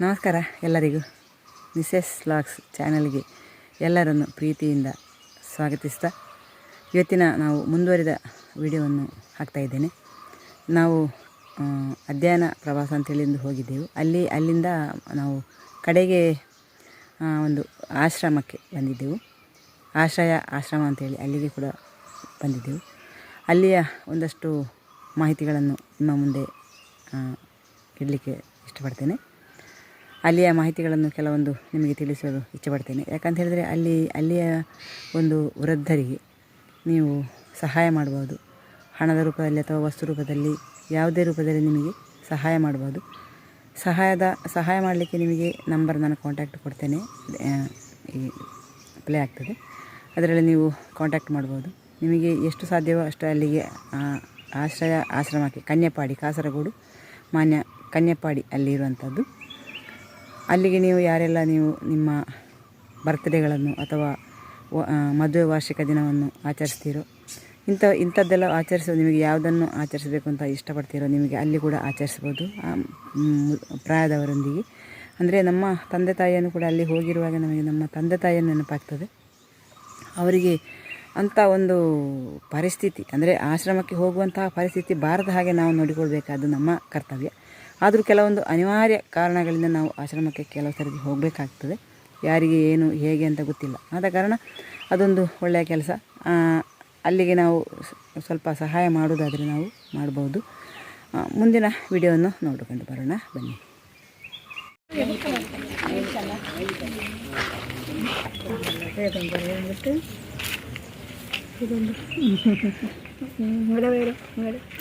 ನಮಸ್ಕಾರ ಎಲ್ಲರಿಗೂ. Mrs logs ಚಾನಲ್ಗೆ ಎಲ್ಲರನ್ನು ಪ್ರೀತಿಯಿಂದ ಸ್ವಾಗತಿಸ್ತಾ ಇವತ್ತಿನ ನಾವು ಮುಂದುವರಿದ ವಿಡಿಯೋವನ್ನು ಹಾಕ್ತಾ ಇದ್ದೇನೆ. ನಾವು ಅಧ್ಯಯನ ಪ್ರವಾಸ ಅಂತೇಳಿಂದು ಹೋಗಿದ್ದೆವು. ಅಲ್ಲಿ, ಅಲ್ಲಿಂದ ನಾವು ಕಡೆಗೆ ಒಂದು ಆಶ್ರಮಕ್ಕೆ ಬಂದಿದ್ದೆವು. ಆಶ್ರಯ, ಆಶ್ರಮ ಅಂತೇಳಿ ಅಲ್ಲಿಗೆ ಕೂಡ ಬಂದಿದ್ದೆವು. ಅಲ್ಲಿಯ ಒಂದಷ್ಟು ಮಾಹಿತಿಗಳನ್ನು ನಿಮ್ಮ ಮುಂದೆ ಇಡಲಿಕ್ಕೆ ಇಷ್ಟಪಡ್ತೇನೆ. ಅಲ್ಲಿಯ ಮಾಹಿತಿಗಳನ್ನು ಕೆಲವೊಂದು ನಿಮಗೆ ತಿಳಿಸಲು ಇಚ್ಛಪಡ್ತೇನೆ. ಯಾಕಂತ ಹೇಳಿದರೆ ಅಲ್ಲಿ, ಅಲ್ಲಿಯ ಒಂದು ವೃದ್ಧರಿಗೆ ನೀವು ಸಹಾಯ ಮಾಡ್ಬೋದು. ಹಣದ ರೂಪದಲ್ಲಿ ಅಥವಾ ವಸ್ತು ರೂಪದಲ್ಲಿ, ಯಾವುದೇ ರೂಪದಲ್ಲಿ ನಿಮಗೆ ಸಹಾಯ ಮಾಡ್ಬೋದು. ಸಹಾಯದ, ಸಹಾಯ ಮಾಡಲಿಕ್ಕೆ ನಿಮಗೆ ನಂಬರ್ ನಾನು ಕಾಂಟ್ಯಾಕ್ಟ್ ಕೊಡ್ತೇನೆ. ಈ ಪ್ಲೇ ಆಗ್ತದೆ. ಅದರಲ್ಲಿ ನೀವು ಕಾಂಟ್ಯಾಕ್ಟ್ ಮಾಡ್ಬೋದು. ನಿಮಗೆ ಎಷ್ಟು ಸಾಧ್ಯವೋ ಅಷ್ಟು ಅಲ್ಲಿಗೆ ಆಶ್ರಯ, ಆಶ್ರಮಕ್ಕೆ, ಕನ್ಯಪಾಡಿ, ಕಾಸರಗೋಡು ಮಾನ್ಯ ಕನ್ಯಪಾಡಿ ಅಲ್ಲಿ ಇರುವಂಥದ್ದು ಅಲ್ಲಿಗೆ ನೀವು ಯಾರೆಲ್ಲ ನೀವು ನಿಮ್ಮ ಬರ್ತ್ಡೇಗಳನ್ನು ಅಥವಾ ಮದುವೆ ವಾರ್ಷಿಕ ದಿನವನ್ನು ಆಚರಿಸ್ತೀರೋ, ಇಂಥ, ಇಂಥದ್ದೆಲ್ಲ ಆಚರಿಸೋ, ನಿಮಗೆ ಯಾವುದನ್ನು ಆಚರಿಸಬೇಕು ಅಂತ ಇಷ್ಟಪಡ್ತೀರೋ ನಿಮಗೆ ಅಲ್ಲಿ ಕೂಡ ಆಚರಿಸ್ಬೋದು. ಪ್ರಾಯದವರೊಂದಿಗೆ. ಅಂದರೆ ನಮ್ಮ ತಂದೆ ತಾಯಿಯನ್ನು ಕೂಡ ಅಲ್ಲಿ ಹೋಗಿರುವಾಗ ನಮಗೆ ನಮ್ಮ ತಂದೆ ತಾಯಿಯನ್ನು ನೆನಪಾಗ್ತದೆ. ಅವರಿಗೆ ಅಂಥ ಒಂದು ಪರಿಸ್ಥಿತಿ, ಅಂದರೆ ಆಶ್ರಮಕ್ಕೆ ಹೋಗುವಂತಹ ಪರಿಸ್ಥಿತಿ ಬಾರದ ಹಾಗೆ ನಾವು ನೋಡಿಕೊಳ್ಬೇಕಾದ್ದು ನಮ್ಮ ಕರ್ತವ್ಯ. ಆದರೂ ಕೆಲವೊಂದು ಅನಿವಾರ್ಯ ಕಾರಣಗಳಿಂದ ನಾವು ಆಶ್ರಮಕ್ಕೆ ಕೆಲವು ಸರಿ ಹೋಗಬೇಕಾಗ್ತದೆ. ಯಾರಿಗೆ ಏನು ಹೇಗೆ ಅಂತ ಗೊತ್ತಿಲ್ಲ. ಆದ ಕಾರಣ ಅದೊಂದು ಒಳ್ಳೆಯ ಕೆಲಸ. ಅಲ್ಲಿಗೆ ನಾವು ಸ್ವಲ್ಪ ಸಹಾಯ ಮಾಡುವುದಾದರೆ ನಾವು ಮಾಡ್ಬೋದು. ಮುಂದಿನ ವಿಡಿಯೋವನ್ನು ನೋಡಿಕೊಂಡು ಬರೋಣ. ಬನ್ನಿ.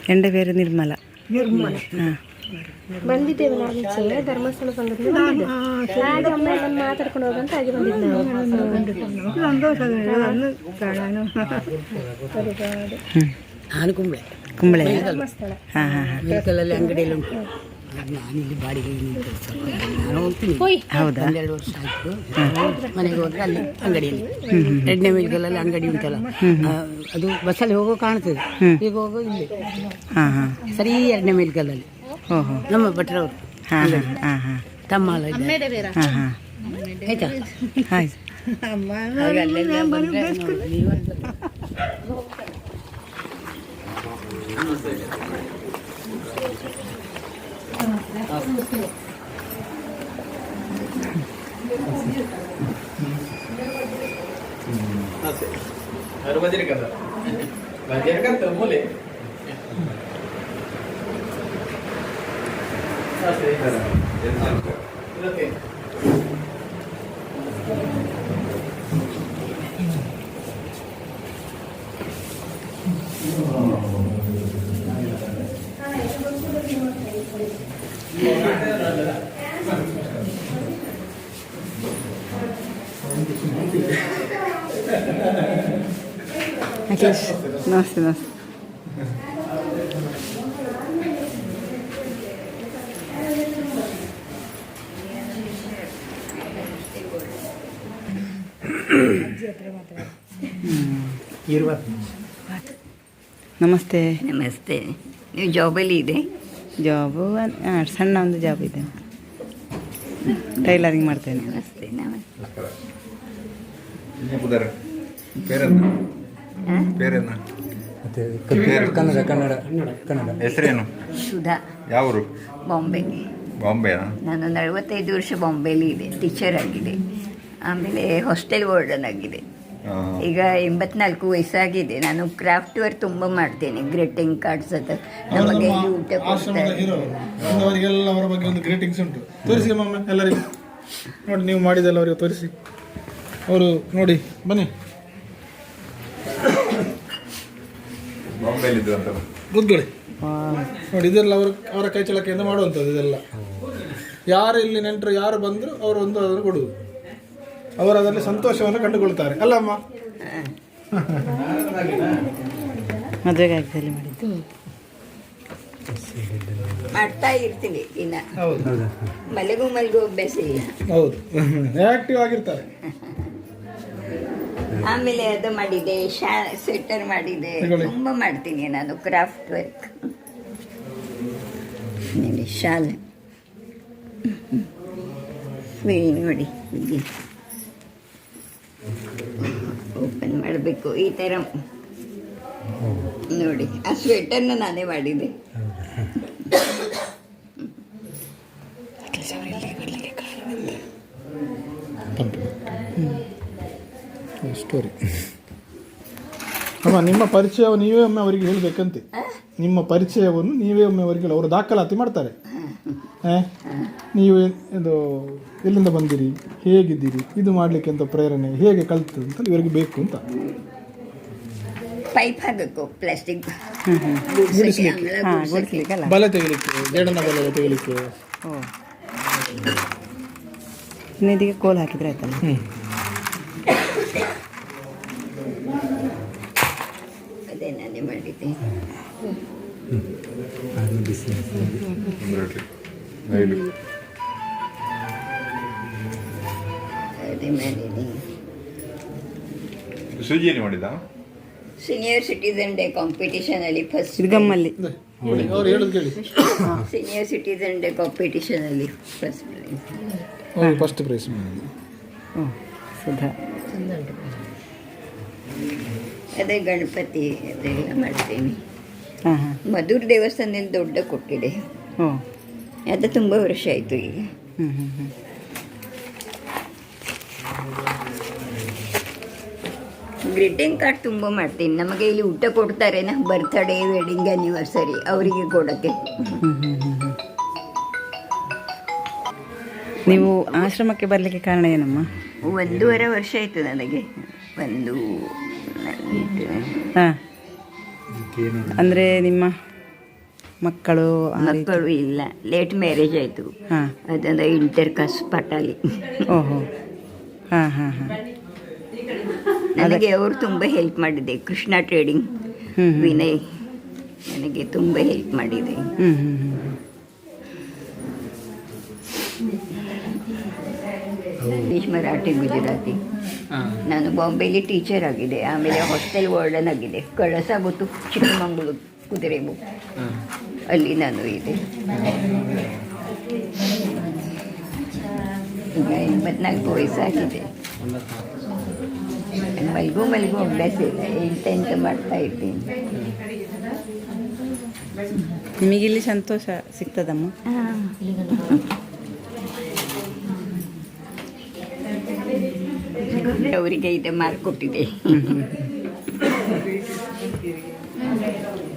ಎಂಡ ಬೇರೆ ನಿರ್ಮಲ. ಹಾಂ. ಬಂದಿದ್ದೇವೆ ನಾವು ಈಚೆ ಧರ್ಮಸ್ಥಳ ಸಂಘದಿಂದ ಹಾಗೆ ಮಾತಾಡ್ಕೊಂಡು ಹೋಗಂತ ಹಾಗೆ ಬಂದಿದ್ದು ನಾನು ಕುಂಬಳೆ ಕುಂಬಳೆ ಧರ್ಮಸ್ಥಳ ಹಾಂ ಹಾಂ ಹಾಂ ಮೆಡಿಕಲಲ್ಲಿ ಅಂಗಡಿಯಲ್ಲಿ ಉಂಟು ನಾನು ಇಲ್ಲಿ ಬಾಡಿಗೆ ನಾನು ಹೋಗ್ತೀನಿ ಹೌದಾ ಒಂದೆರಡು ವರ್ಷ ಆಯಿತು ಮನೆಗೆ ಹೋದ್ರೆ ಅಲ್ಲಿ ಅಂಗಡಿಯಲ್ಲಿ ಎರಡನೇ ಮೆಡಿಕಲಲ್ಲಿ ಅಂಗಡಿ ಉಂಟಲ್ಲ ಅದು ಬಸ್ಸಲ್ಲಿ ಹೋಗೋ ಕಾಣ್ತದೆ ಈಗ ಹೋಗೋ ಇಲ್ಲಿ ಹಾಂ ಹಾಂ ಸರಿ ಎರಡನೇ ಮೆಡಿಕಲಲ್ಲಿ ಓಹೋ ನಮ್ಮ ಭಟ್ರವರು ಹಾಂ ಹಾಂ ಹಾಂ ಹಾಂ ತಮ್ಮ ಅಲ್ಲ ಇದ್ದಾರೆ. ಹಾಂ ಹಾಂ ಆಯ್ತಾ ಆಯ್ತು ಅವ್ರು ಅಲ್ಲೆಲ್ಲ ಬಂದ್ರೆ ನೋಡಿ, ನಮಸ್ತೆ. ನಮಸ್ತೆ. ನೀವು ಜಾಬಲ್ಲಿ ಇದೆ? ಜಾಬು ಸಣ್ಣ ಒಂದು ಜಾಬ್ ಇದೆ. ಟೈಲರಿಂಗ್ ಮಾಡ್ತೇನೆ. ನಮಸ್ತೆ ಕನ್ನಡ ಕನ್ನಡ ಕನ್ನಡ ಹೆಸರೇನು? ಸುಧಾ. ಯಾವರು? ಬಾಂಬೆ. ಬಾಂಬೆನಾ? ನಾನೊಂದು ಅರವತ್ತೈದು ವರ್ಷ ಬಾಂಬೆಲಿ ಇದೆ. ಟೀಚರ್ ಆಗಿದೆ. ಆಮೇಲೆ ಹಾಸ್ಟೆಲ್ ವಾರ್ಡನ್ ಆಗಿದೆ. ಈಗ ಎಂಬತ್ನಾಲ್ಕು ವಯಸ್ಸಾಗಿದೆ. ನಾನು ಕ್ರಾಫ್ಟ್ ವರ್ಕ್ ತುಂಬ ಮಾಡ್ತೇನೆ ಗ್ರೀಟಿಂಗ್ ಕಾರ್ಡ್ಸ್ ಅದು. ನಮಗೆ ಇಲ್ಲಿ ಊಟ ಕೊಡ್ತಾರೆ. ಅವರಿಗೆಲ್ಲ ಅವರ ಬಗ್ಗೆ ಒಂದು ಗ್ರೀಟಿಂಗ್ಸ್ ಉಂಟು. ತೋರಿಸಿ ಮಮ್ಮ ಎಲ್ಲರಿಗೂ. ನೋಡಿ ನೀವು ಮಾಡಿದೆಲ್ಲ ಅವರಿಗೆ ತೋರಿಸಿ. ಅವರು ನೋಡಿ ಬನ್ನಿ. ಕೂತ್ಕೊಳ್ಳಿ ನೋಡಿ ಇದೆಲ್ಲ ಅವರ ಅವರ ಕೈ ಚಳಕೆಯಿಂದ ಮಾಡುವಂಥದ್ದು ಇದೆಲ್ಲ. ಯಾರು ಇಲ್ಲಿ ನೆಂಟರು ಯಾರು ಬಂದರೂ ಅವರು ಒಂದು ಅದನ್ನು ಕೊಡುವುದು. ಅವರು ಅದರಲ್ಲಿ ಸಂತೋಷವನ್ನು ಕಂಡುಕೊಳ್ತಾರೆ. ಅಲ್ಲಮ್ಮ? ಮದುವೆಗಾಗ್ದಲ್ಲಿ ಮಾಡಿದ್ದು. ಮಾಡ್ತಾ ಇರ್ತೀನಿ ದಿನ ಹೌದು. ಮಲೆಗೂ ಮಲಗು ಅಭ್ಯಾಸ ಇಲ್ಲ ಹೌದು. ಆಕ್ಟಿವ್ ಆಗಿರ್ತಾರೆ. ಆಮೇಲೆ ಅದು ಮಾಡಿದೆ ಶಾ ಸ್ವೆಟರ್ ಮಾಡಿದೆ. ತುಂಬ ಮಾಡ್ತೀನಿ ನಾನು ಕ್ರಾಫ್ಟ್ ವರ್ಕ್ ಶಾಲೆ. ನೋಡಿ ಓಪನ್ ಮಾಡಬೇಕು ಈ ಥರ ನೋಡಿ ಆ ಸ್ವೆಟರ್ನ ನಾನೇ ಮಾಡಿದೆ ಸ್ಟೋರಿ ಅಮ್ಮ ನಿಮ್ಮ ಪರಿಚಯವನ್ನು ನೀವೇ ಒಮ್ಮೆ ಅವರಿಗೆ ಹೇಳಬೇಕಂತೆ. ನಿಮ್ಮ ಪರಿಚಯವನ್ನು ನೀವೇ ಒಮ್ಮೆ ಅವರಿಗೆ ಅವರು ದಾಖಲಾತಿ ಮಾಡ್ತಾರೆ? ನೀವು ಇದು ಎಲ್ಲಿಂದ ಬಂದಿರಿ? ಹೇಗಿದ್ದೀರಿ? ಇದು ಮಾಡಲಿಕ್ಕೆ ಅಂತ ಪ್ರೇರಣೆ? ಹೇಗೆ ಕಲಿತು ಅಂತ ಇವರಿಗೆ ಬೇಕು ಅಂತ. ಪೈಪ್ ಹಾಕಬೇಕು ಪ್ಲಾಸ್ಟಿಕ್. ಗುಡಿಸ್ಲಿಕ್ಕಲ್ಲ ಬಲೆ ತೆಗಿಲಿಕ್ಕೆ ಜಡನ ಬಲ ತೆಗಿಲಿಕ್ಕೆ. ಇದಕ್ಕೆ ಕೋಲ್ ಹಾಕಿದ್ರೆ ಆಯ್ತಲ್ಲ? ಅದೇ ನಾನೇ ಮಾಡಿದ್ದೆ. ಹ್ಞೂ ಬಿಸಿ ನೈಲು ಅದೇ ಮಾಡಿದ? ಸೀನಿಯರ್ ಸಿಟಿಸನ್ ಡೇ ಕಾಂಪಿಟಿಷನ್ ಅಲ್ಲಿ ಫಸ್ಟ್ ಗಮ್ಮಲ್ಲಿ ಸೀನಿಯರ್ ಸಿಟಿಸನ್ ಡೇ ಕಾಂಪಿಟಿಷನ್ ಅಲ್ಲಿ first prize first prize Sudha. ಅದೇ ಗಣಪತಿ ಅದೆಲ್ಲ ಮಾಡ್ತೀನಿ. ಹಾಂ ಹಾಂ. ಮಧುರ್ ದೇವಸ್ಥಾನದಲ್ಲಿ ದೊಡ್ಡ ಕೊಟ್ಟಿದೆ. ಓ ಅದು ತುಂಬ ವರ್ಷ ಆಯಿತು ಈಗ. ಹ್ಞೂ ಹ್ಞೂ ಹ್ಞೂ ಗ್ರೀಟಿಂಗ್ ಕಾರ್ಡ್ ತುಂಬ ಮಾಡ್ತೀನಿ. ನಮಗೆ ಇಲ್ಲಿ ಊಟ ಕೊಡ್ತಾರೆ. ನಾ ಬರ್ತ್ಡೇ ವೆಡ್ಡಿಂಗ್ ಆ್ಯನಿವರ್ಸರಿ ಅವರಿಗೆ ಕೊಡೋಕ್ಕೆ. ನೀವು ಆಶ್ರಮಕ್ಕೆ ಬರಲಿಕ್ಕೆ ಕಾರಣ ಏನಮ್ಮ? ಒಂದೂವರೆ ವರ್ಷ ಆಯಿತು ನನಗೆ. ಒಂದು ಹಾಂ. ಅಂದರೆ ನಿಮ್ಮ ಮಕ್ಕಳು ಆ ರೀತಿ? ಮಕ್ಕಳು ಇಲ್ಲ. ಲೇಟ್ ಮ್ಯಾರೇಜ್ ಆಯಿತು. ಹಾಂ. ಅದಂದ್ರೆ ಇಂಟರ್ ಕಾಸ್ಟ್ ಪಟಾಲಿ. ಓಹೋ. ಹಾಂ ಹಾಂ ಹಾಂ. ನನಗೆ ಅವರು ತುಂಬ ಹೆಲ್ಪ್ ಮಾಡಿದೆ Krishna trading hmm, hmm. Vinay ನನಗೆ ತುಂಬ ಹೆಲ್ಪ್ ಮಾಡಿದೆ. ಹ್ಞೂ ಹ್ಞೂ ಹ್ಞೂ ಇಂಗ್ಲೀಷ್ ಮರಾಠಿ ಗುಜರಾತಿ. ನಾನು ಬಾಂಬೆಲಿ ಟೀಚರ್ ಆಗಿದೆ ಆಮೇಲೆ ಹಾಸ್ಟೆಲ್ ವಾರ್ಡನ್ ಆಗಿದೆ ಕಳಸ ಗೊತ್ತು ಚಿಕ್ಕಮಗಳೂರು. ಕುದುರೆಮು ಅಲ್ಲಿ ನಾನು ಇದೆ. ಈಗ ಎಂಬತ್ನಾಲ್ಕು ವಯಸ್ಸಾಗಿದೆ ಮಲ್ಗು ಮಲ್ಗು ಅಭ್ಯಾಸ ಇಲ್ಲ. ಎಂತ ಎಂತ ಮಾಡ್ತಾ ಇರ್ತೀನಿ ನಿಮಗಿಲ್ಲಿ ಸಂತೋಷ ಸಿಗ್ತದಮ್ಮ? ಅವರಿಗೆ ಇದೆ ಮಾರ್ಕ್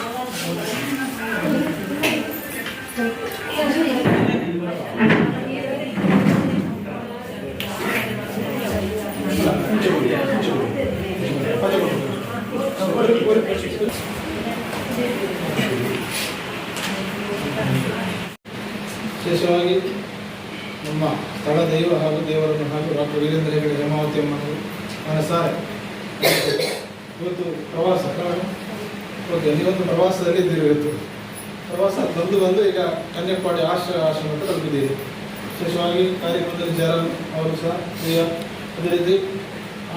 ಅದೇ ರೀತಿ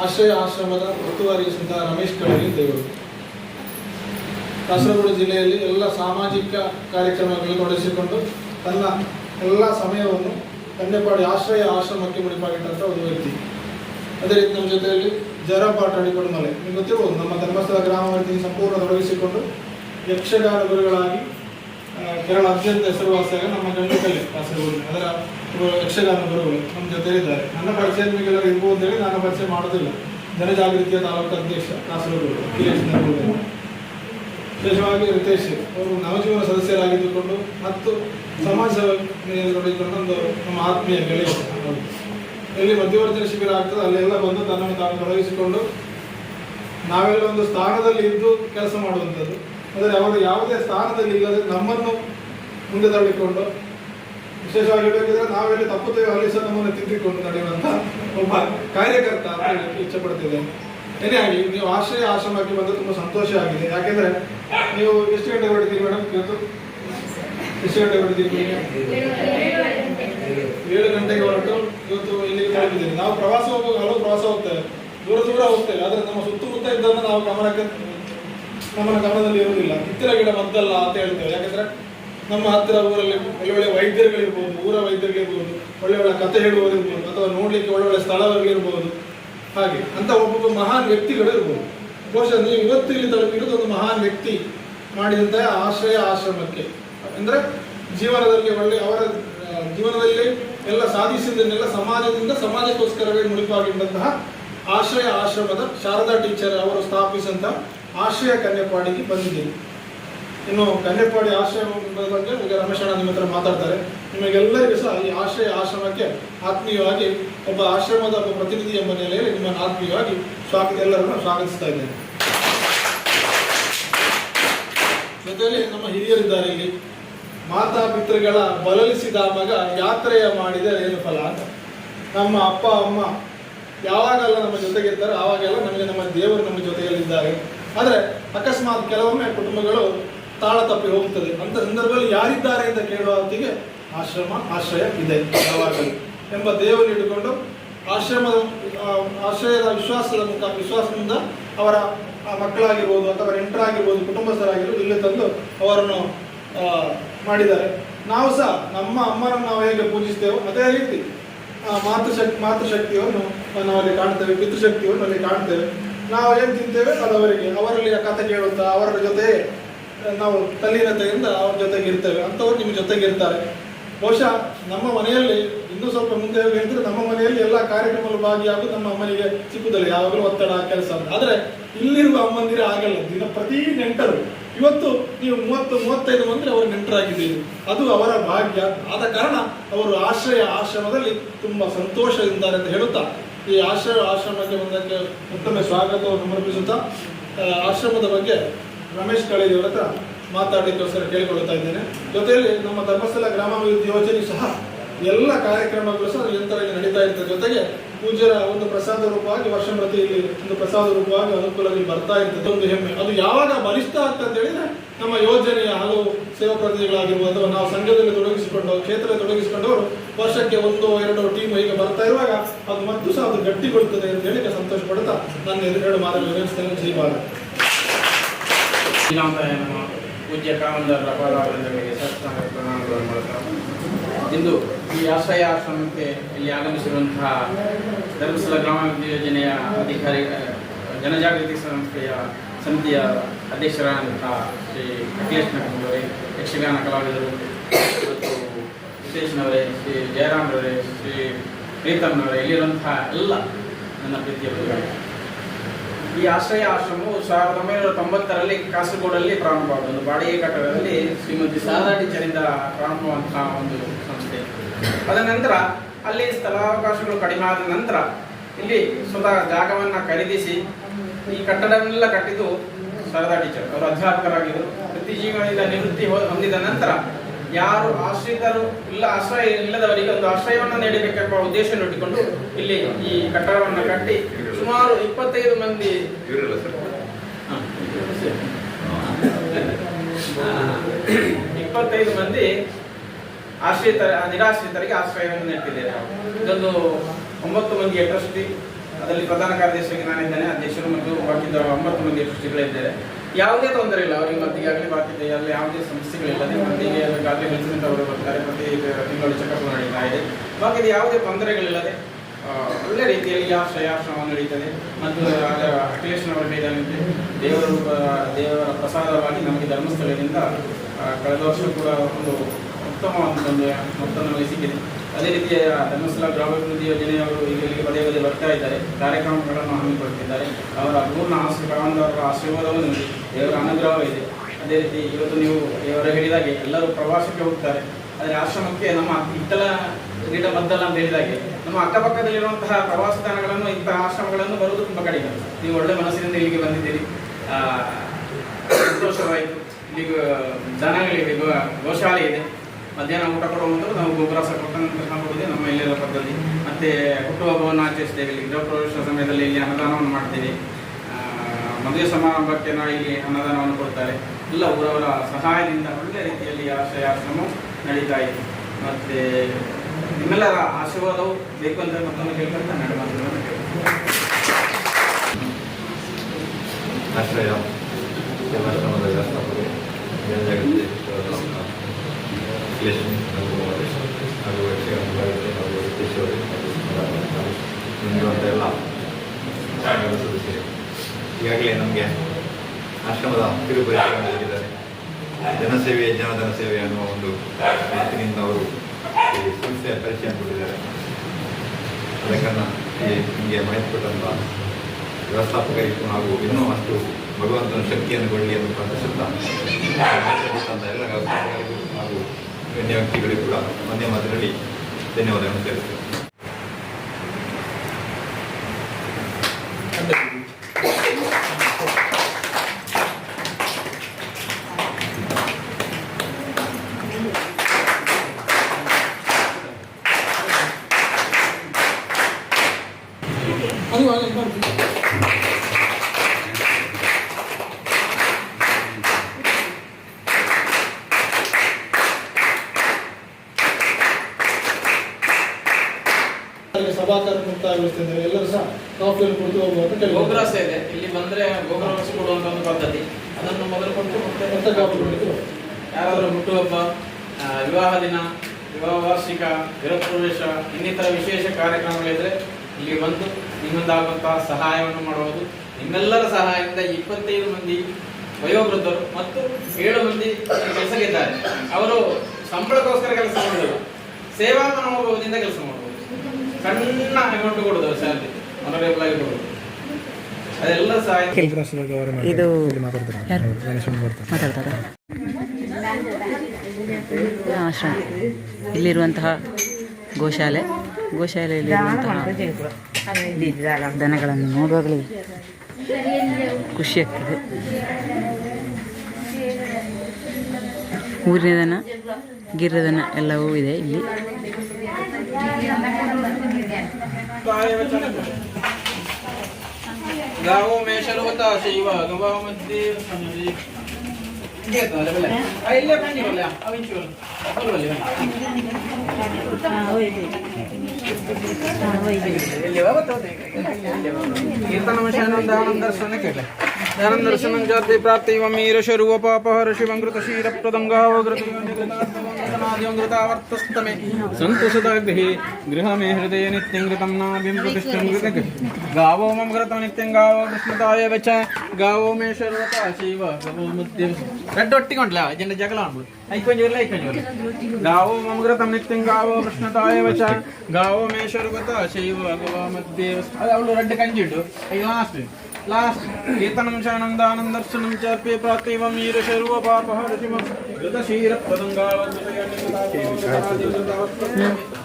ಆಶ್ರಯ ಆಶ್ರಮದ ಉಸ್ತುವಾರಿ ಸಂತ ರಮೇಶ್ ಕಳಗಿ ದೇವರು. ಕಾಸರಗೋಡು ಜಿಲ್ಲೆಯಲ್ಲಿ ಎಲ್ಲ ಸಾಮಾಜಿಕ ಕಾರ್ಯಕ್ರಮಗಳನ್ನು ನಡೆಸಿಕೊಂಡು ತನ್ನ ಎಲ್ಲ ಸಮಯವನ್ನು ಕನ್ಯಪಾಡಿ ಆಶ್ರಯ ಆಶ್ರಮಕ್ಕೆ ಮುಡಿಪಾಗಿಟ್ಟಂಥ ಒಂದು ವ್ಯಕ್ತಿ. ಅದೇ ರೀತಿ ನಮ್ಮ ಜೊತೆಯಲ್ಲಿ ಜರ ಪಾಟಾಡಿ ಮಲೆ. ನಿಮ್ಗೆ ಗೊತ್ತಿರ್ಬೋದು, ನಮ್ಮ ಧರ್ಮಸ್ಥಳ ಗ್ರಾಮವಾಗಿ ಸಂಪೂರ್ಣ ತೊಡಗಿಸಿಕೊಂಡು ಯಕ್ಷಗಾನ ಗುರುಗಳಾಗಿ ಕೇರಳಾದ್ಯಂತ ಹೆಸರುವಾಸಿಯಾಗ ನಮ್ಮ ಗಂಡಕಲ್ಲಿ ಕಾಸರಗೋಡು ಅದರ ಯಕ್ಷಗಾನ ಗುರುಗಳು ನಮ್ಮ ಜೊತೆ ಇದ್ದಾರೆ ನನ್ನ ಪರಿಚಯ ನಿಮಗೆಲ್ಲರೂ ಇರ್ಬೋದು ಅಂತೇಳಿ ನಾನು ಪರಿಚಯ ಮಾಡೋದಿಲ್ಲ. ಜನಜಾಗೃತಿಯ ತಾಲೂಕು ಅಧ್ಯಕ್ಷ ಕಾಸರಗೋಡು ಕಿಲೇಶ್ ನರಗೋಡು ವಿಶೇಷವಾಗಿ ರಿತೇಶ್, ಅವರು ನವಜೀವನ ಸದಸ್ಯರಾಗಿದ್ದುಕೊಂಡು ಮತ್ತು ಸಮಾಜ ತೊಡಗಿಕೊಂಡು ಒಂದು ನಮ್ಮ ಆತ್ಮೀಯ ಗೆಳೆಯ. ಎಲ್ಲಿ ಶಿಬಿರ ಆಗ್ತದೆ, ಅಲ್ಲೆಲ್ಲ ಬಂದು ತನ್ನನ್ನು ತಾನು ತೊಡಗಿಸಿಕೊಂಡು ನಾವೆಲ್ಲ ಒಂದು ಸ್ಥಾನದಲ್ಲಿ ಇದ್ದು ಕೆಲಸ ಮಾಡುವಂಥದ್ದು. ಆದರೆ ಅವರು ಯಾವುದೇ ಸ್ಥಾನದಲ್ಲಿ ಇಲ್ಲದೆ ನಮ್ಮನ್ನು ಮುಂದೆ ತಳ್ಳಿಕೊಂಡು ವಿಶೇಷವಾಗಿ ಹೇಳಬೇಕಿದ್ರೆ ನಾವೆಲ್ಲಿ ತಪ್ಪುತ್ತೇವೆ ಅಲ್ಲಿ ಸಹ ನಮ್ಮನ್ನು ತಿದ್ದಿಕೊಂಡು ನಡೆಯುವಂತ ಒಬ್ಬ ಕಾರ್ಯಕರ್ತ ಇಚ್ಛೆ ಪಡ್ತಿದೆ ಏನೇ ಆಗಲಿ ನೀವು ಆಶ್ರಯ ಆಶ್ರಮಕ್ಕೆ ಬಂದು ತುಂಬಾ ಸಂತೋಷ ಆಗಿದೆ. ಯಾಕೆಂದ್ರೆ ನೀವು ಎಷ್ಟು ಗಂಟೆ ಹೊರಡ್ತೀರಿ ಮೇಡಮ್ ಇವತ್ತು? ಎಷ್ಟು ಗಂಟೆ ಹೊರಡ್ತೀರಿ? ಏಳು ಗಂಟೆಗೆ ಹೊರಟು, ಇವತ್ತು ಇಲ್ಲಿ ತಲುಪಿದ್ದೀರಿ? ನಾವು ಪ್ರವಾಸ ಹೋಗುವಾಗ ಹಲವು ಪ್ರವಾಸ ಹೋಗ್ತೇವೆ. ದೂರ ದೂರ ಹೋಗ್ತೇವೆ. ಆದರೆ ನಮ್ಮ ಸುತ್ತಮುತ್ತ ಇದ್ದನ್ನು ನಾವು ಗಮನಕ್ಕೆ, ನಮ್ಮ ಗಮನದಲ್ಲಿ ಇರುವುದಿಲ್ಲ. ಇತ್ತಿರ ಗಿಡ ಮದ್ದಲ್ಲ ಅಂತ ಹೇಳ್ತೇವೆ. ಯಾಕಂದ್ರೆ ನಮ್ಮ ಹತ್ತಿರ ಊರಲ್ಲಿ ಒಳ್ಳೆ ಒಳ್ಳೆ ವೈದ್ಯರುಗಳಿರ್ಬೋದು, ಊರ ವೈದ್ಯರುಗಳಿರ್ಬೋದು ಒಳ್ಳೆ ಒಳ್ಳೆ ಕಥೆ ಹೇಳುವವರಿರ್ಬೋದು, ಅಥವಾ ನೋಡ್ಲಿಕ್ಕೆ ಒಳ್ಳೆ ಒಳ್ಳೆ ಸ್ಥಳಗಳಿರ್ಬೋದು ಹಾಗೆ ಅಂತ ಒಬ್ಬೊಬ್ಬ ಮಹಾನ್ ವ್ಯಕ್ತಿಗಳು ಇರ್ಬೋದು. ಬಹುಶಃ ನೀವು ಇವತ್ತು ಇಲ್ಲಿ ತಲುಪಿರೋದು ಒಂದು ಮಹಾನ್ ವ್ಯಕ್ತಿ ಮಾಡಿದಂತಹ ಆಶ್ರಯ ಆಶ್ರಮಕ್ಕೆ. ಅಂದ್ರೆ ಜೀವನದಲ್ಲಿ ಒಳ್ಳೆ ಅವರ ಜೀವನದಲ್ಲಿ ಎಲ್ಲ ಸಾಧಿಸಿದ್ದನ್ನೆಲ್ಲ ಸಮಾಜದಿಂದ ಸಮಾಜಕ್ಕೋಸ್ಕರವೇ ಮುಳುಪಾಗಿದ್ದಂತಹ ಆಶ್ರಯ ಆಶ್ರಮದ ಶಾರದಾ ಟೀಚರ್ ಅವರು ಸ್ಥಾಪಿಸಿದಂತಹ ಆಶ್ರಯ ಕನ್ಯಪಾಡಿಗೆ ಬಂದಿದ್ದೀನಿ. ಇನ್ನು ಕನ್ಯಪಾಡಿ ಆಶ್ರಯ ಬಗ್ಗೆ ಈಗ ರಮೇಶ್ ಅಣ್ಣ ನಿಮ್ಮ ಹತ್ರ ಮಾತಾಡ್ತಾರೆ. ನಿಮಗೆಲ್ಲರಿಗೂ ಸಹ ಈ ಆಶ್ರಯ ಆಶ್ರಮಕ್ಕೆ ಆತ್ಮೀಯವಾಗಿ ಒಬ್ಬ ಆಶ್ರಮದ ಒಬ್ಬ ಪ್ರತಿನಿಧಿ ಎಂಬ ನೆಲೆಯಲ್ಲಿ ನಿಮ್ಮನ್ನು ಆತ್ಮೀಯವಾಗಿ ಸ್ವಾಗತ ಎಲ್ಲರನ್ನು ಸ್ವಾಗತಿಸ್ತಾ ಇದ್ದೇನೆ. ಜೊತೆಯಲ್ಲಿ ನಮ್ಮ ಹಿರಿಯರಿದ್ದಾರೆ ಇಲ್ಲಿ. ಮಾತಾ ಪಿತೃಗಳ ಬಲಲಿಸಿದ ಮಗ ಯಾತ್ರೆಯ ಮಾಡಿದ ಏನು ಫಲ ಅಂತ. ನಮ್ಮ ಅಪ್ಪ, ಅಮ್ಮ ಯಾವಾಗೆಲ್ಲ ನಮ್ಮ ಜೊತೆಗಿರ್ತಾರೆ ಆವಾಗೆಲ್ಲ ನಮಗೆ ನಮ್ಮ ದೇವರು ನಮ್ಮ ಜೊತೆಯಲ್ಲಿದ್ದಾರೆ. ಆದರೆ ಅಕಸ್ಮಾತ್ ಕೆಲವೊಮ್ಮೆ ಕುಟುಂಬಗಳು ತಾಳ ತಪ್ಪಿ ಹೋಗುತ್ತದೆ ಅಂತ ಸಂದರ್ಭದಲ್ಲಿ ಯಾರಿದ್ದಾರೆ ಅಂತ ಕೇಳುವ ಹೊತ್ತಿಗೆ ಆಶ್ರಮ, ಆಶ್ರಯ ಇದೆ, ಯಾವಾಗಲೂ ಎಂಬ ದೇವರು ಇಟ್ಟುಕೊಂಡು ಆಶ್ರಮದ ಆಶ್ರಯದ ವಿಶ್ವಾಸದ ಮುಖ, ವಿಶ್ವಾಸದಿಂದ ಅವರ ಮಕ್ಕಳಾಗಿರ್ಬೋದು ಅಥವಾ ನೆಂಟರಾಗಿರ್ಬೋದು, ಕುಟುಂಬಸ್ಥರಾಗಿರ್ಬೋದು, ಇಲ್ಲಿ ತಂದು ಅವರನ್ನು ಮಾಡಿದ್ದಾರೆ. ನಾವು ಸಹ ನಮ್ಮ ಅಮ್ಮನನ್ನು ನಾವು ಹೇಗೆ ಪೂಜಿಸ್ತೇವೋ ಅದೇ ರೀತಿ ಮಾತೃಶಕ್ತಿ, ಮಾತೃಶಕ್ತಿಯನ್ನು ನಾವಲ್ಲಿ ಕಾಣ್ತೇವೆ, ಪಿತೃಶಕ್ತಿಯನ್ನು ಅಲ್ಲಿ ಕಾಣ್ತೇವೆ. ನಾವು ಏನು ತಿಂತೇವೆ? ಅದವರಿಗೆ ಅವರಲ್ಲಿ ಕಥೆ ಕೇಳುತ್ತಾ, ಅವರ ಜೊತೆ ನಾವು ತಲ್ಲೀನತೆಯಿಂದ ಅವ್ರ ಜೊತೆಗೆ ಇರ್ತೇವೆ, ಅಂಥವ್ರು ನಿಮ್ಮ ಜೊತೆಗೆ ಇರ್ತಾರೆ. ಬಹುಶಃ ನಮ್ಮ ಮನೆಯಲ್ಲಿ ಇನ್ನೂ ಸ್ವಲ್ಪ ಮುಂದೆ ಹೋಗಿ ನಮ್ಮ ಮನೆಯಲ್ಲಿ ಎಲ್ಲ ಕಾರ್ಯಕ್ರಮಗಳು ಭಾಗಿಯಾಗೋದು ನಮ್ಮ ಅಮ್ಮನಿಗೆ ಸಿಕ್ಕುದಿಲ್ಲ ಯಾವಾಗಲೂ ಒತ್ತಡ, ಕೆಲಸ ಆದರೆ ಇಲ್ಲಿರುವ ಅಮ್ಮಂದಿರ ಆಗಲ್ಲ ದಿನ ಪ್ರತಿ ನೆಂಟರು, ಇವತ್ತು ನೀವು ಮೂವತ್ತು, ಮೂವತ್ತೈದು ಮಂದಿ ಅವರು ನೆಂಟರಾಗಿದ್ದೀರಿ. ಅದು ಅವರ ಭಾಗ್ಯ. ಆದ ಕಾರಣ ಅವರು ಆಶ್ರಯ, ಆಶ್ರಮದಲ್ಲಿ ತುಂಬಾ ಸಂತೋಷದಿಂದಾರೆ ಅಂತ ಹೇಳುತ್ತಾ. ಈ ಆಶ್ರಯ, ಆಶ್ರಮಕ್ಕೆ ಬಂದಕ್ಕೆ ಮತ್ತೊಮ್ಮೆ ಸ್ವಾಗತವನ್ನು ಸಮರ್ಪಿಸುತ್ತಾ ಆಶ್ರಮದ ಬಗ್ಗೆ ರಮೇಶ್ ಕಳೇರಿ ಅವರ ಹತ್ರ ಮಾತಾಡಲಿಕ್ಕೋಸ್ಕರ ಕೇಳಿಕೊಳ್ಳುತ್ತಾ ಇದ್ದೇನೆ. ಜೊತೆಯಲ್ಲಿ ನಮ್ಮ ಧರ್ಮಸ್ಥಳ ಗ್ರಾಮಾಭಿವೃದ್ಧಿ ಯೋಜನೆ ಸಹ ಎಲ್ಲ ಕಾರ್ಯಕ್ರಮಗಳು ಸಹ ನಿರಂತರವಾಗಿ ನಡೀತಾ ಇರ್ತದೆ. ಜೊತೆಗೆ ಪೂಜ್ಯರ ಒಂದು ಪ್ರಸಾದ ರೂಪವಾಗಿ ವರ್ಷ ಪ್ರತಿ ಇಲ್ಲಿ ಒಂದು ಪ್ರಸಾದ ರೂಪವಾಗಿ ಅನುಕೂಲದಲ್ಲಿ ಬರ್ತಾ ಇರ್ತದೆ. ಒಂದು ಹೆಮ್ಮೆ. ಅದು ಯಾವಾಗ ಬಲಿಷ್ಠ ಅಂತ ಹೇಳಿದ್ರೆ ನಮ್ಮ ಯೋಜನೆಯ ಹಲವು ಸೇವಾ ಪ್ರತಿನಿಧಿಗಳಾಗಿರ್ಬೋದು ಅಥವಾ ನಾವು ಸಂಘದಲ್ಲಿ ತೊಡಗಿಸಿಕೊಂಡು ಕ್ಷೇತ್ರದಲ್ಲಿ ತೊಡಗಿಸಿಕೊಂಡವರು ವರ್ಷಕ್ಕೆ ಒಂದು, ಎರಡು ಟೀಮ್ ಈಗ ಬರ್ತಾ ಇರುವಾಗ ಅದು ಮತ್ತು ಸಹ ಅದು ಗಟ್ಟಿಗೊಳ್ಳುತ್ತದೆ ಅಂತ ಹೇಳಿ ಸಂತೋಷ ಪಡುತ್ತಾ ನನ್ನ ಎರಡು ಮಾತುಗಳು ವಿವರಿಸ್ತೇನೆ ಜೈ ಭಾರತ್. ಶ್ರೀರಾಮರಾಯ ಪೂಜ್ಯ ಕಾಮಂದರ ಪಾದಾವೃಂದಗಳಿಗೆ ಸತ್ಸಂಗ ಪ್ರಣಾಮಗಳ ಮಾಡುತ್ತಾ ಇಂದು ಈ ಆಶ್ರಯ ಆಶ್ರಮಕ್ಕೆ ಇಲ್ಲಿ ಆಗಮಿಸಿರುವಂತಹ ಧರ್ಮಸ್ಥಳ ಗ್ರಾಮಾಭಿವೃದ್ಧಿ ಯೋಜನೆಯ ಅಧಿಕಾರಿ ಜನಜಾಗೃತಿ ಸಂಸ್ಥೆಯ ಸಮಿತಿಯ ಅಧ್ಯಕ್ಷರಾದಂತಹ ಶ್ರೀ ಅಖಿಲೇಶ್ ನಗರವರೇ ಯಕ್ಷಗಾನ ಕಲಾವಿದರು ಮತ್ತು ವಿಶೇಷನವರೇ ಶ್ರೀ ಜಯರಾಮ್ರವರೇ, ಶ್ರೀ ಪ್ರೀತಮ್ನವರೇ, ಇಲ್ಲಿರುವಂತಹ ಎಲ್ಲ ನನ್ನ ಪ್ರೀತಿಯ ಬಂಧುಗಳೇ. ಈ ಆಶ್ರಯ ಆಶ್ರಮವು ಸಾವಿರದ ಒಂಬೈನೂರ ತೊಂಬತ್ತರಲ್ಲಿ ಕಾಸರಗೋಡಲ್ಲಿ ಪ್ರಾರಂಭವಾದ ಒಂದು ಬಾಡಿಗೆ ಕಟ್ಟಡದಲ್ಲಿ ಶ್ರೀಮತಿ ಶಾರದಾ ಟೀಚರಿಂದ ಪ್ರಾರಂಭವಾದಂತಹ ಒಂದು ಸಂಸ್ಥೆ. ಅದ ನಂತರ ಅಲ್ಲಿ ಸ್ಥಳಾವಕಾಶಗಳು ಕಡಿಮೆ ಆದ ನಂತರ ಇಲ್ಲಿ ಸ್ವತಃ ಜಾಗವನ್ನು ಖರೀದಿಸಿ ಈ ಕಟ್ಟಡವನ್ನೆಲ್ಲ ಕಟ್ಟಿದ್ದು ಶಾರದಾ ಟೀಚರ್. ಅವರು ಅಧ್ಯಾಪಕರಾಗಿದ್ದರು. ವೃತ್ತಿ ಜೀವನದಿಂದ ನಿವೃತ್ತಿ ಹೊಂದಿದ ನಂತರ ಯಾರು ಆಶ್ರಿತರು ಇಲ್ಲ, ಆಶ್ರಯ ಇಲ್ಲದವರಿಗೆ ಒಂದು ಆಶ್ರಯವನ್ನು ನೀಡಬೇಕೆಂಬ ಉದ್ದೇಶವನ್ನು ನೋಡಿಕೊಂಡು ಇಲ್ಲಿ ಈ ಕಟ್ಟಡವನ್ನು ಕಟ್ಟಿ ಸುಮಾರು ಇಪ್ಪತ್ತೈದು ಮಂದಿ. ಇಪ್ಪತ್ತೈದು ಮಂದಿ ಆಶ್ರಿತ ನಿರಾಶ್ರಿತರಿಗೆ ಆಶ್ರಯವನ್ನು ನೀಡ್ತಿದ್ದೇವೆ ಇದೊಂದು ಒಂಬತ್ತು ಮಂದಿಯ ಟ್ರಸ್ಟಿ. ಅದರಲ್ಲಿ ಪ್ರಧಾನ ಕಾರ್ಯದರ್ಶಿಯಾಗಿ ನಾನಿದ್ದೇನೆ. ಅಧ್ಯಕ್ಷರು ಮತ್ತು ಬಾಕಿದ ಒಂಬತ್ತು ಮಂದಿ ಟ್ರಸ್ಟಿಗಳಿದ್ದಾರೆ ಯಾವುದೇ ತೊಂದರೆ ಇಲ್ಲ. ಅವರಿಗೆ ಮತ್ತೆ ಆಗಲಿ ಬಾಕಿದೆ ಅಲ್ಲಿ ಯಾವುದೇ ಸಮಸ್ಯೆಗಳಿಲ್ಲ ಮತ್ತಿಗೆ ಗಾಡಿ ಹೆಲ್ತ್ ಅವರು ಬರ್ತಾರೆ. ಪ್ರತಿ ತಿಂಗಳು ಚೆಕಪ್ ನಡೀತಾ ಇದೆ ಬಾಕಿದ ಯಾವುದೇ ತೊಂದರೆಗಳಿಲ್ಲದೆ ಒಳ್ಳೆ ರೀತಿಯಲ್ಲಿ ಯಾವ ಶ್ರೇಯಾಶ್ರಮ ನಡೀತದೆ ಮತ್ತು ಆಗ ಅಖಿಲೇಶ್ನವರ ಬೇಡಂತೆ ದೇವರ ದೇವರ ಪ್ರಸಾದವಾಗಿ ನಮಗೆ ಧರ್ಮಸ್ಥಳದಿಂದ ಕಳೆದ ವರ್ಷ ಕೂಡ ಒಂದು ಉತ್ತಮವಾದ ಒಂದು ಮೊತ್ತ ನಮಗೆ ಸಿಕ್ಕಿದೆ. ಅದೇ ರೀತಿಯ ಧರ್ಮಸ್ಥಳ ಗ್ರಾಮಾಭಿವೃದ್ಧಿ ಯೋಜನೆಯವರು ಇಲ್ಲಿಗೆ ಪದೇ ಪದೇ ಬರ್ತಾ ಇದ್ದಾರೆ. ಕಾರ್ಯಕ್ರಮಗಳನ್ನು ಹಮ್ಮಿಕೊಳ್ತಿದ್ದಾರೆ ಅವರ ಪೂರ್ಣ ಕಾವಂದವರ ಆಶೀರ್ವಾದವೂ ದೇವರ ಅನುಗ್ರಹವಿದೆ ಅದೇ ರೀತಿ ಇವತ್ತು ನೀವು ದೇವರ ಹೇಳಿದಾಗೆ ಎಲ್ಲರೂ ಪ್ರವಾಸಕ್ಕೆ ಹೋಗ್ತಾರೆ. ಆದರೆ ಆಶ್ರಮಕ್ಕೆ ನಮ್ಮ ಇತ್ತಲ ಗಿಡ ಬದ್ದಲ್ಲ ಅಂತ ಹೇಳಿದಾಗೆ ನಮ್ಮ ಅಕ್ಕಪಕ್ಕದಲ್ಲಿರುವಂತಹ ಪ್ರವಾಸ ತಾಣಗಳನ್ನು, ಇಂತಹ ಆಶ್ರಮಗಳನ್ನು ಬರುವುದು ತುಂಬ ಕಡಿಮೆ. ನೀವು ಒಳ್ಳೆ ಮನಸ್ಸಿನಿಂದ ಇಲ್ಲಿಗೆ ಬಂದಿದ್ದೀರಿ. ಸಂತೋಷವಾಯಿತು. ಇಲ್ಲಿಗೆ, ದನಗಳಿವೆ ಗೋಶಾಲೆ ಇದೆ. ಮಧ್ಯಾಹ್ನ ಊಟ ಕೊಡುವಂಥದ್ದು ನಾವು ಗೋಗ್ರಾಸ ಕೊಟ್ಟಂತಹ ಕೊಡುವುದೇ ನಮ್ಮ ಇಲ್ಲಿರೋ ಪದ್ಧತಿ ಮತ್ತೆ ಹುಟ್ಟುಹಬ್ಬವನ್ನು ಆಚರಿಸ್ತೇವೆ ಇಲ್ಲಿ. ಗೃಹ ಪ್ರವೇಶ ಸಮಯದಲ್ಲಿ ಇಲ್ಲಿ ಅನ್ನದಾನವನ್ನು ಮಾಡ್ತೀವಿ. ಮದುವೆ ಸಮಾರಂಭಕ್ಕೆ ನಾವು ಇಲ್ಲಿ ಅನ್ನದಾನವನ್ನು ಕೊಡ್ತಾರೆ. ಎಲ್ಲ ಊರವರ ಸಹಾಯದಿಂದ ಒಳ್ಳೆ ರೀತಿಯಲ್ಲಿ ಆಶ್ರಯ ಆಶ್ರಮ ನಡೀತಾ ಇದೆ. ಮತ್ತೆ ನಿಮ್ಮೆಲ್ಲರ ಆಶೀರ್ವಾದವು ಬೇಕು ಅಂತ ಮತ್ತೊಮ್ಮೆ ಮಾತುಗಳನ್ನು ಕೇಳ್ತೀನಿ. ಆಶ್ರಯ. ಹಾಗೂ ಹಾಗೂ ಹಾಗೂ ಈಗಾಗಲೇ ನಮಗೆ ಆಶ್ರಮದ ನೀಡಿದ್ದಾರೆ. ಜನಸೇವೆ ಜನಧನ ಸೇವೆ ಅನ್ನುವ ಒಂದು ಮಾತಿನಿಂದ ಅವರು ಈ ಸಂಸ್ಥೆಯ ಪರಿಚಯ ಕೊಟ್ಟಿದ್ದಾರೆ ಅದಕ್ಕನ್ನು ನಿಮಗೆ ಮಾಹಿತಿ ಕೊಟ್ಟಂಥ ವ್ಯವಸ್ಥಾಪಕರಿಗೂ ಹಾಗೂ ಇನ್ನೂ ಅಷ್ಟು ಭಗವಂತನ ಶಕ್ತಿಯನ್ನು ಕೊಡಲಿ ಎಂದು ಪ್ರಾರ್ಥಿಸುತ್ತಾ ಎಲ್ಲ ವ್ಯವಸ್ಥಾಪಕರಿಗೂ ಹಾಗೂ ಗಣ್ಯ ವ್ಯಕ್ತಿಗಳಿಗೂ ಕೂಡ ಮನೆ ಮಾತಿನಲ್ಲಿ ಧನ್ಯವಾದಗಳನ್ನು ತಿಳಿಸ್ತೇನೆ ಅದು ಅಲ್ಲಿ ಬರ್ತೀವಿ. ಅಲ್ಲಿ ಸಭಾಕಾರ ಮುಕ್ತಾಯಗೊಳಿಸ್ತಿದ್ದಾರೆ ಎಲ್ಲರೂ ಸಹ ಕಾಫಿಯನ್ನು ಕೊಡ್ತು ಹೋಗುವಂತ ಕೇಳಿ ಗೋಗ್ರಾಸ ಇದೆ. ಇಲ್ಲಿ ಬಂದ್ರೆ ಗೋಗ್ರಾಸ ಕೊಡುವಂತ ಒಂದು ಪದ್ಧತಿ. ಅದನ್ನು ಮೊದಲು ಕೊಟ್ಟು ಮತ್ತೆ ಮತ್ತೆ ಕಾಫಿ ಕುಡಿದು ಯಾರಾದರೂ ಹುಟ್ಟುಹಬ್ಬ ವಿವಾಹ ದಿನ ವಿವಾಹ ವಾರ್ಷಿಕ ಗೃಹಪ್ರವೇಶ ಇನ್ನಿತರ ವಿಶೇಷ ಕಾರ್ಯಕ್ರಮಗಳಿದ್ರೆ ಇಲ್ಲಿ ಬಂದು ನಿಮ್ಮಿಂದಾಗುವಂತಹ ಸಹಾಯವನ್ನು ಮಾಡುವುದು. ನಿಮ್ಮೆಲ್ಲರ ಸಹಾಯದಿಂದ ಇಪ್ಪತ್ತೈದು ಮಂದಿ ವಯೋವೃದ್ಧರು ಮತ್ತು ಏಳು ಮಂದಿ ಕೆಲಸಕ್ಕಿದ್ದಾರೆ ಅವರು ಸಂಬಳಕ್ಕೋಸ್ಕರ ಕೆಲಸ ಮಾಡಿದರು ಸೇವಾ ಮನೋಭಾವದಿಂದ ಕೆಲಸ ಮಾಡುವುದು. ಸಣ್ಣ ಅಮೌಂಟ್ ಕೊಡೋದು ಸ್ಯಾಲ್ರಿ ಆನರೇಬಲ್ ಆಗಿ ಕೊಡುದು. ಅದೆಲ್ಲ ಸಹಾಯ ಇದು ಯಾರು? ಮಾತಾಡ್ತಾರ? ಆಶ್ರಮ ಇಲ್ಲಿರುವಂತಹ ಗೋಶಾಲೆ. ಗೋಶಾಲೆಯಲ್ಲಿರುವಂತಹ ದನಗಳನ್ನು ನೋಡುವಾಗಲೇ ಖುಷಿಯಾಗ್ತದೆ ಊರಿನ ದನ ಗಿರ್ರದನ ಎಲ್ಲವೂ ಇದೆ ಇಲ್ಲಿ. دعوا ما شاء الله تعالى اللهم ادي జ్ఞానం దర్శనం జాతి ప్రాప్తి మమీరశ రూపపాపహర్షి వంకృతశీర ప్రదంగా समाधिमृतावर्तस्तमे सन्तुषदाग्रहे गृह मे हृदय नित्यं घृतं नाभिं प्रतिष्ठं घृतक गावो मम घृतं नित्यं गावो कृष्णताय वच गावो मे सर्वता शिव गवो मुत्यं ರೆಡ್ ಒಟ್ಟಿಗೆ ಉಂಟಲ್ಲ ಇದೆಲ್ಲ ಜಗಳ ಅನ್ಬಿಡು ಐಕೊಂಜಿರಲ್ಲ ಐಕೊಂಜಿರಲ್ಲ ಗಾವೋ ಮಮ ಘೃತಂ ನಿತ್ಯಂ ಗಾವೋ ಕೃಷ್ಣತಾಯ ವಚ ಗಾವೋ ಮೇ ಶಿವ ಅವಳು ರೆಡ್ ಕಂಜಿಟ್ಟು ಲಾಸ್ಟ್ లాస్ట్ కీర్తనం శానందానందర్శనం చర్పే ప్రాతివం ఈరశర్వ పాప ఋషిమ గతశీర పదంగా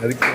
ಅದಕ್ಕೆ